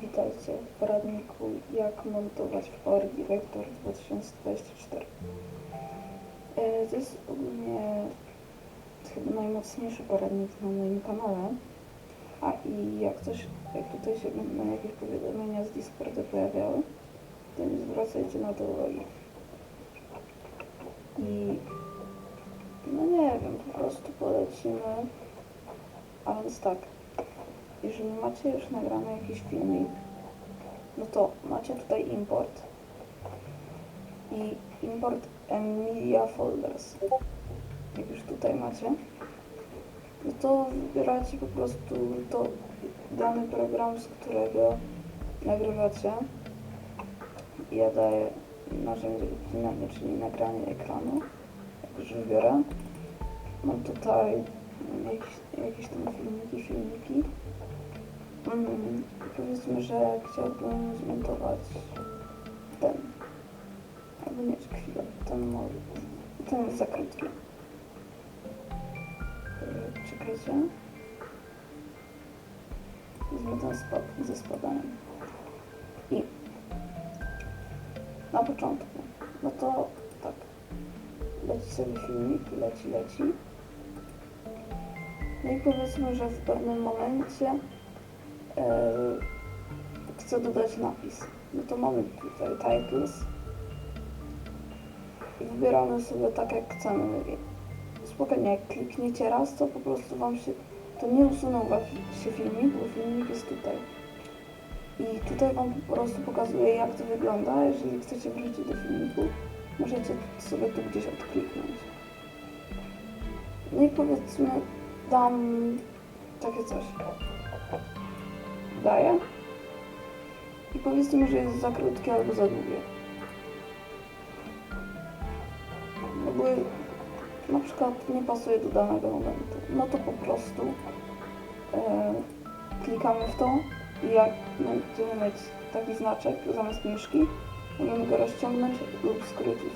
Witajcie w poradniku jak montować w Power Director 2024. E, To jest ogólnie chyba najmocniejszy poradnik na moim kanale. A i jak coś, jak tutaj się będą jakieś powiadomienia z Discorda pojawiały, to nie zwracajcie na to uwagi. I no nie wiem, po prostu polecimy. A więc tak, jeżeli macie już nagrany jakiś filmik, no to macie tutaj import i import Emilia Folders. Jak już tutaj macie, no to wybieracie po prostu to dany program, z którego nagrywacie. Ja daję narzędzie wypinania, czyli nagranie ekranu. Jak już wybiorę, mam tutaj jakieś, jakieś tam filmiki, filmiki. Mm, powiedzmy, że chciałbym zmontować ten. Albo nie, chwilę, ten może. Ten jest za krótki. Yy, Czekajcie. Ten spad, ze spadaniem. I na początku, no to tak. Leci sobie filmik, leci, leci. No i powiedzmy, że w pewnym momencie e, chcę dodać napis. No to mamy tutaj titles i wybieramy sobie tak jak chcemy. Spokojnie, jak klikniecie raz, to po prostu wam się, to nie usunął wam się filmik, bo filmik jest tutaj. I tutaj wam po prostu pokazuję jak to wygląda. Jeżeli chcecie wrócić do filmiku, możecie sobie tu gdzieś odkliknąć. No i powiedzmy, dam takie coś. Daję. I powiedzmy, że jest za krótkie albo za długie. Jakby na przykład nie pasuje do danego momentu. No to po prostu e, klikamy w to i jak będziemy mieć taki znaczek zamiast myszki, możemy go rozciągnąć lub skrócić.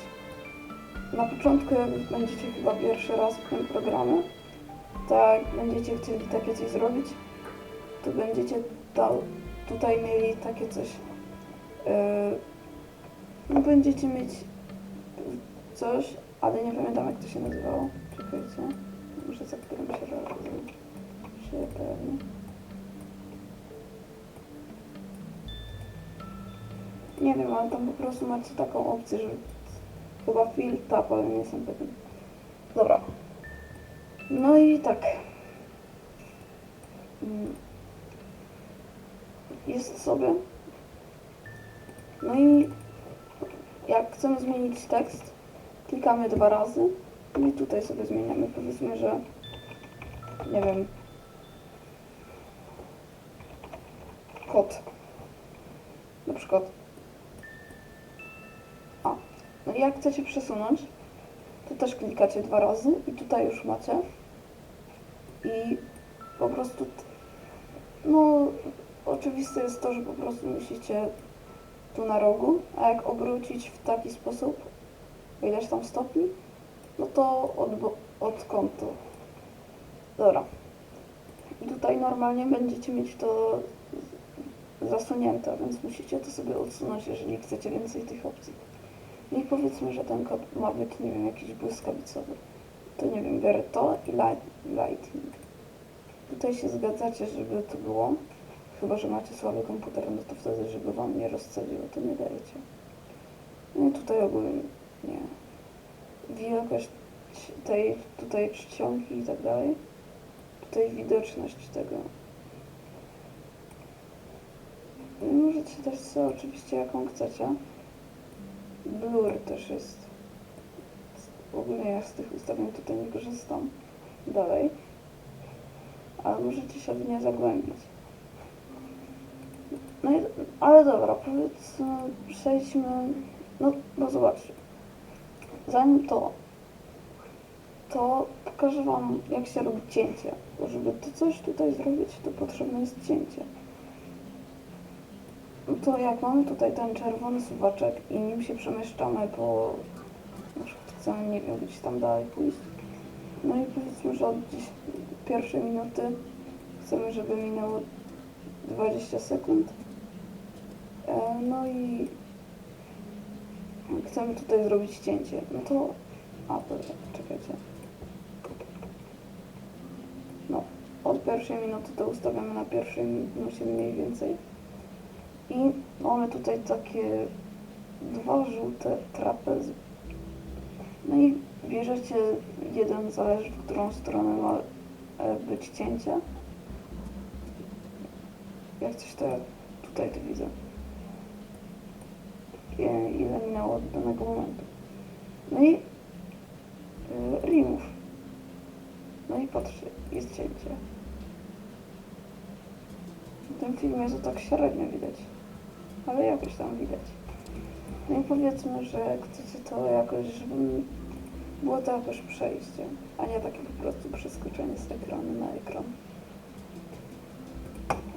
Na początku, jak będziecie chyba pierwszy raz w tym programie, to jak będziecie chcieli takie coś zrobić, to będziecie tutaj mieli takie coś. Yy, będziecie mieć coś, ale nie pamiętam jak to się nazywało. Czekajcie. Może za którym się razem się pewnie. Nie wiem, ale tam po prostu macie taką opcję, że chyba fill tap, ale nie jestem pewien. Dobra. No i tak. Mm. Jest sobie. No i jak chcemy zmienić tekst, klikamy dwa razy i tutaj sobie zmieniamy. Powiedzmy, że nie wiem. Kod. Na przykład. A. No i jak chcecie przesunąć, to też klikacie dwa razy i tutaj już macie. I po prostu, no oczywiste jest to, że po prostu musicie tu na rogu, a jak obrócić w taki sposób, o ileś tam stopni, no to od, od kątu. Dobra. I tutaj normalnie będziecie mieć to zasunięte, więc musicie to sobie odsunąć, jeżeli chcecie więcej tych opcji. No i powiedzmy, że ten kod ma być, nie wiem, jakiś błyskawicowy. To nie wiem, biorę to i light, lightning. Tutaj się zgadzacie, żeby to było. Chyba, że macie słaby komputer, no to wtedy, żeby wam nie rozcedziło, to nie dajecie. No tutaj ogólnie nie. Wielkość tej tutaj czcionki i tak dalej. Tutaj widoczność tego. Możecie też sobie oczywiście jaką chcecie. Blur też jest. Ogólnie ja z tych ustawień tutaj nie korzystam. Dalej. Ale możecie się w nie zagłębić. No i, ale dobra, powiedzmy, przejdźmy, no, no zobaczcie. Zanim to, to pokażę Wam, jak się robi cięcie. Bo żeby to coś tutaj zrobić, to potrzebne jest cięcie. No to jak mamy tutaj ten czerwony suwaczek i nim się przemieszczamy po... Na przykład chcemy, nie wiem, gdzieś tam dalej pójść. No i powiedzmy, że od pierwszej minuty chcemy, żeby minęło 20 sekund. No i chcemy tutaj zrobić cięcie. No to... A, dobra, czekajcie. No, od pierwszej minuty to ustawiamy na pierwszej minucie mniej więcej. I mamy tutaj takie dwa żółte trapezy. No i bierzecie jeden, zależy w którą stronę ma e, być cięcie. Jak coś to ja tutaj to widzę. Ile, minęło od danego momentu. No i remove. No i patrzcie, jest cięcie. W tym filmie to tak średnio widać, ale jakoś tam widać. No i powiedzmy, że chcecie to jakoś, żeby było to jakoś przejście, a nie takie po prostu przeskoczenie z ekranu na ekran.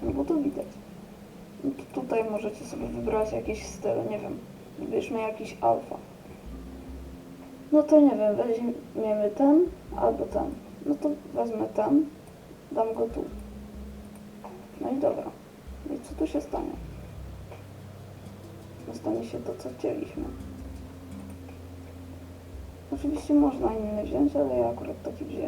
No bo to widać. Tutaj możecie sobie wybrać jakiś styl, nie wiem, wybierzmy jakiś alfa. No to nie wiem, weźmiemy ten albo ten. No to wezmę ten, dam go tu. No i dobra. No i co tu się stanie? No stanie się to, co chcieliśmy. Oczywiście można inny wziąć, ale ja akurat taki wziąłem.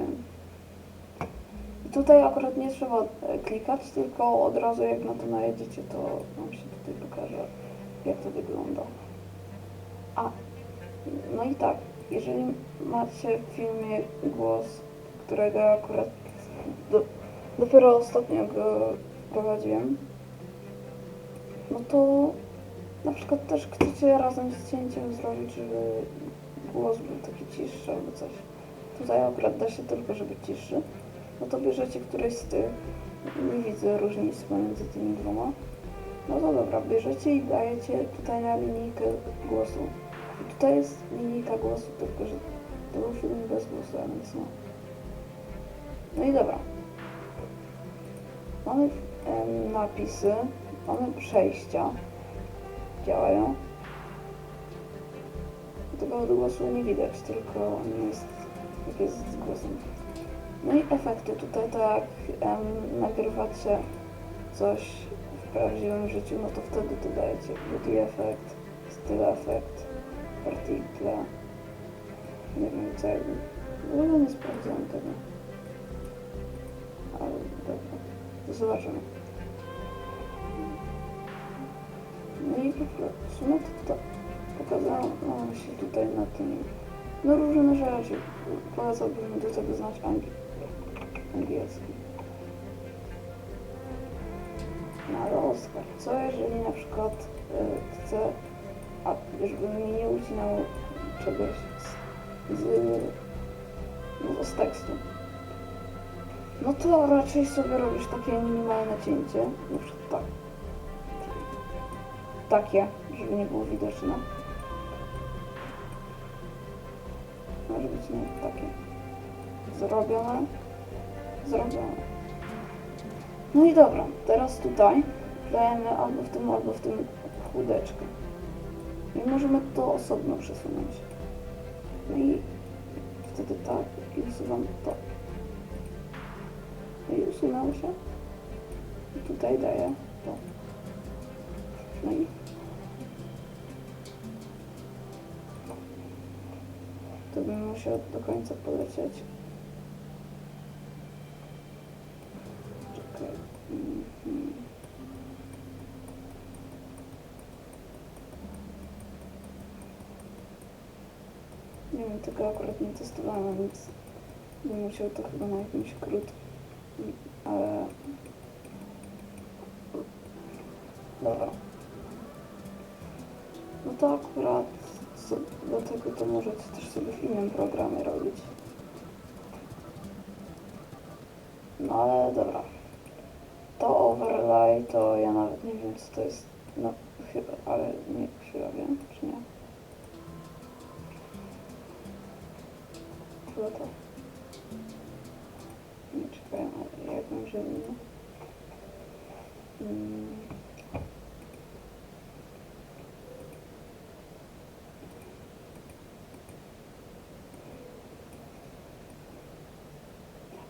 Tutaj akurat nie trzeba e, klikać, tylko od razu jak na to najedziecie, to wam się tutaj pokaże, jak to wygląda. A, no i tak, jeżeli macie w filmie głos, którego akurat do, dopiero ostatnio go prowadziłem, no to na przykład też chcecie razem z cięciem zrobić, żeby głos był taki ciszszy albo coś. Tutaj akurat da się tylko, żeby ciszy. No to bierzecie któreś z tych. Nie widzę różnic pomiędzy tymi dwoma. No to dobra, bierzecie i dajecie tutaj na linijkę głosu. I tutaj jest linijka głosu, tylko że to był film bez głosu, a więc no. No i dobra. Mamy em, napisy, mamy przejścia. Działają. Tego odgłosu nie widać, tylko on jest, jak jest z głosem. No i efekty tutaj, tak em, nagrywacie coś w prawdziwym życiu, no to wtedy dodajecie beauty effect, styl effect, particle, nie wiem co jakby, w ogóle nie sprawdzałem tego. Ale dobra, to zobaczymy. No i po prostu, no to, to pokazałam się tutaj na tym, no różne rzeczy. Polecałbym do tego znać angiel, angielski. No ale Oskar, co jeżeli na przykład y, chcę, a żeby mi nie ucinał czegoś z, z, no, z tekstu. No to raczej sobie robisz takie minimalne cięcie, na przykład tak. Takie, żeby nie było widoczne. Może być nie takie. Zrobione. Zrobione. No i dobra, teraz tutaj dajemy albo w tym, albo w tym kółdeczkę. I możemy to osobno przesunąć. No i wtedy tak i usuwam to. No i usunęło się. I tutaj daję to. No i to bym musiał do końca polecieć. Czekaj. Mhm. Nie wiem, tego testowałem, więc bym musiał to chyba na jakimś krótkim, ale... Dobra. No to akurat co do tego to możecie też sobie w innym programie robić. No ale dobra. To overlay to ja nawet nie wiem co to jest. No chyba, ale nie chyba wiem, czy nie. Chyba to. Nie czekaj, ale jak. Mm.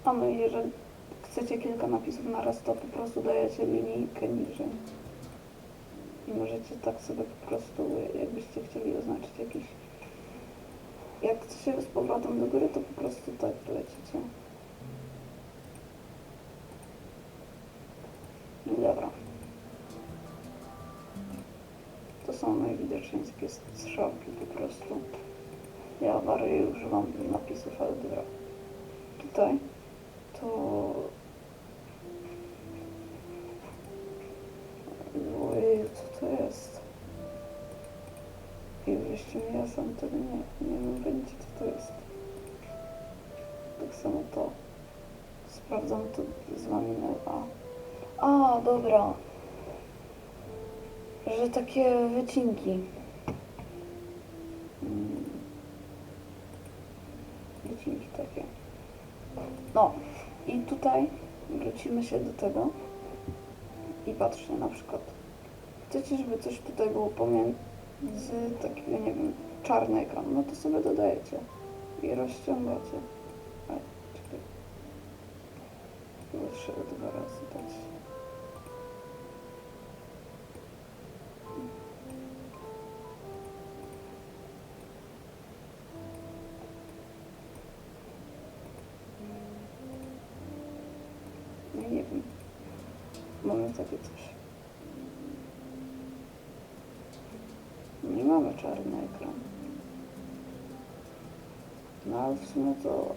A no i jeżeli chcecie kilka napisów na raz, to po prostu dajecie linijkę niżej. I możecie tak sobie po prostu, jakbyście chcieli oznaczyć jakiś... Jak chcecie z powrotem do góry, to po prostu tak lecicie. No dobra. To są najwidoczniejsze strzałki po prostu. Ja wariuję, używam napisów, ale dobra. Tutaj to... Wreszcie mi ja sam tego nie, nie mam pojęcia co to jest. Tak samo to. Sprawdzam to z wami na A. A, dobra. Że takie wycinki. Mm. Wycinki takie. No. I tutaj wrócimy się do tego. I patrzcie na przykład. Chcecie, żeby coś tutaj było pomiędzy takiego, nie wiem, czarny ekran, no to sobie dodajecie i rozciągacie. A, czekaj. Trzeba dwa razy dać. No nie wiem. Mamy takie coś. Mamy czarny ekran. No ale w sumie to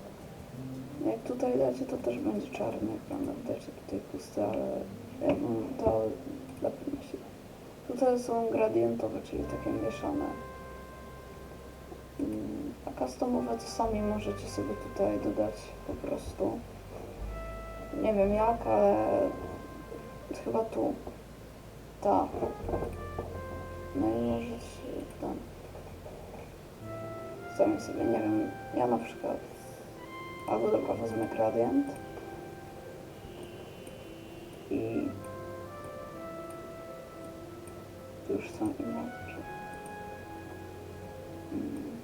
jak tutaj dacie, to też będzie czarny ekran. Jak dacie tutaj pusty, ale ja bym dał dla pewności. Tutaj są gradientowe, czyli takie mieszane. Mm, A customowe to sami możecie sobie tutaj dodać po prostu. Nie wiem jak, ale chyba tu. Ta. No i tam. Sami sobie, nie wiem, ja na przykład. Albo dobra, wezmę gradient. I już są inne rzeczy. Mm.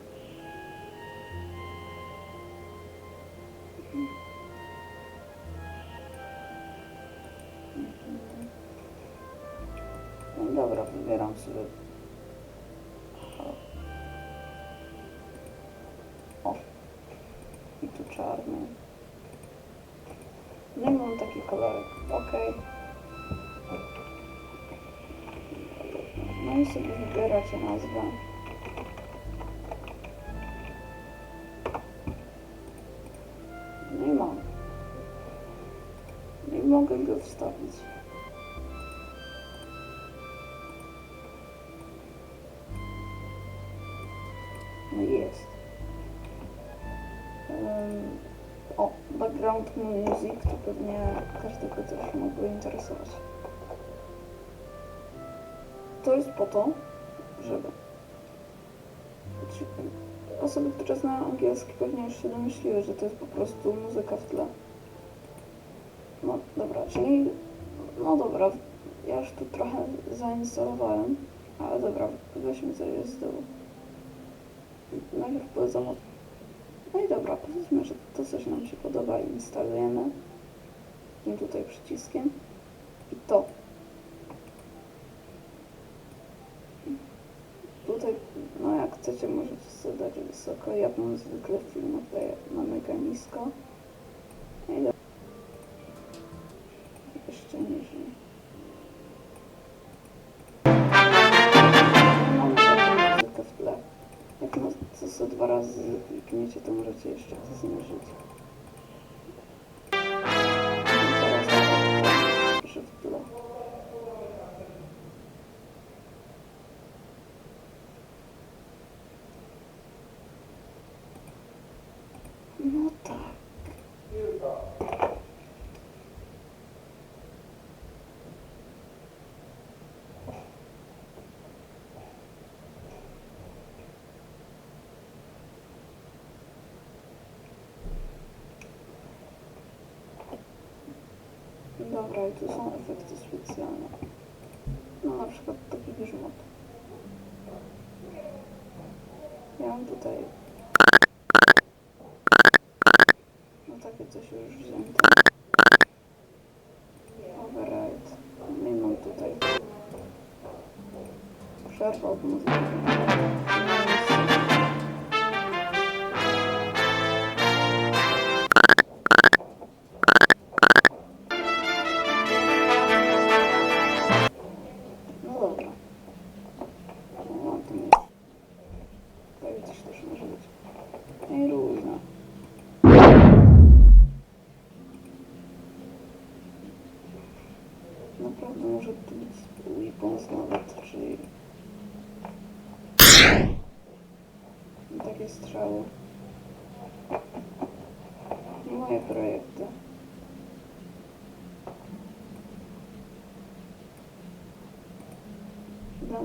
No dobra, wybieram sobie. Czarny. Nie mam taki kolorek. Ok. No i sobie wybieracie nazwę. I mam. No i mogę go wstawić. No jest. Em, background music to pewnie każdego też mogło interesować. To jest po to, żeby osoby, które znają angielski pewnie już się domyśliły, że to jest po prostu muzyka w tle. No dobra, czyli no dobra, ja już tu trochę zainstalowałem, ale dobra, weźmy sobie z dołu. Najpierw polecam od... No i dobra, powiedzmy, że to coś nam się podoba i instalujemy tym tutaj przyciskiem i to. Tutaj, no jak chcecie, możecie sobie dać wysoko. Ja mam zwykle film oddaję na mega nisko. Klikniecie, to możecie jeszcze to zmniejszyć. I Dobra, i tu są efekty specjalne. No na przykład taki grzmot. Ja mam tutaj no takie coś już wzięte. Override. No i mam tutaj przerwał, bo muzyka. Takie strzały. Moje projekty. No,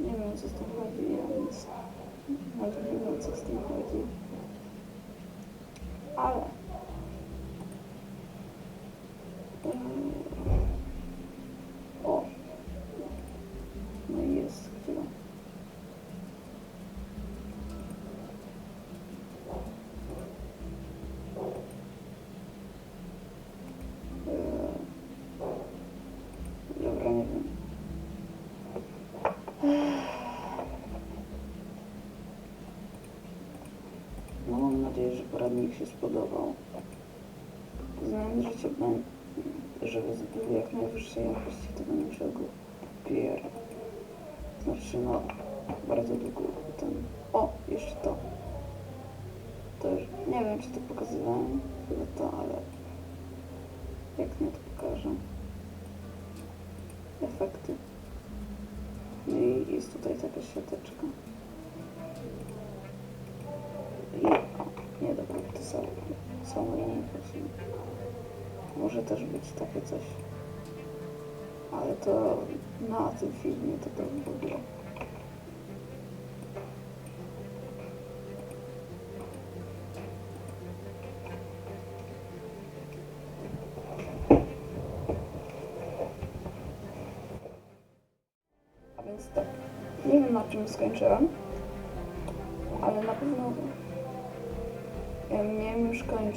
nie wiem co z tym chodzi, ja nic nawet nie wiem co z tym chodzi. Ale Eee, o no i jest gdzie Eee, Dobra, nie wiem. No mam że poradnik się spodobał. Znając życie, ben- żeby był jak najwyższej jakości tego naszego papiera. Znaczy no, bardzo długo ten... O, jeszcze to. To już, nie wiem czy to pokazywałem, chyba to, ale jak nie to pokażę. Efekty. No i jest tutaj taka siateczka. Są właśnie. Może też być takie coś. Ale to na tym filmie to tak w ogóle. A więc tak, nie wiem na czym skończyłem,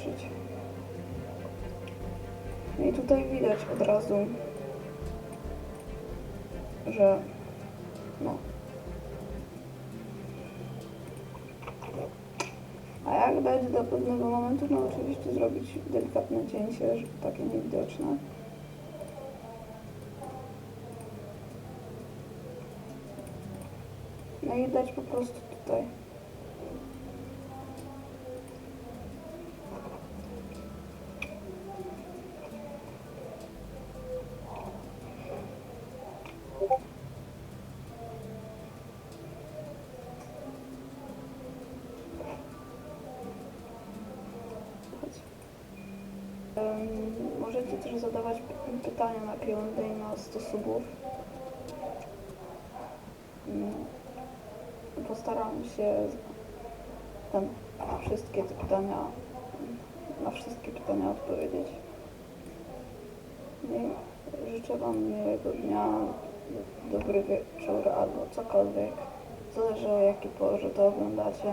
kończyć. No i tutaj widać od razu, że no. A jak dojdzie do pewnego momentu, no oczywiście zrobić delikatne cięcie, żeby takie niewidoczne. No i dać po prostu tutaj. Możecie też zadawać pytania na Q&A na 100 subów. Postaram się ten, wszystkie te pytania, na wszystkie pytania odpowiedzieć. No i życzę Wam miłego dnia, dobry wieczór albo cokolwiek. Zależy o jakiej porze to oglądacie.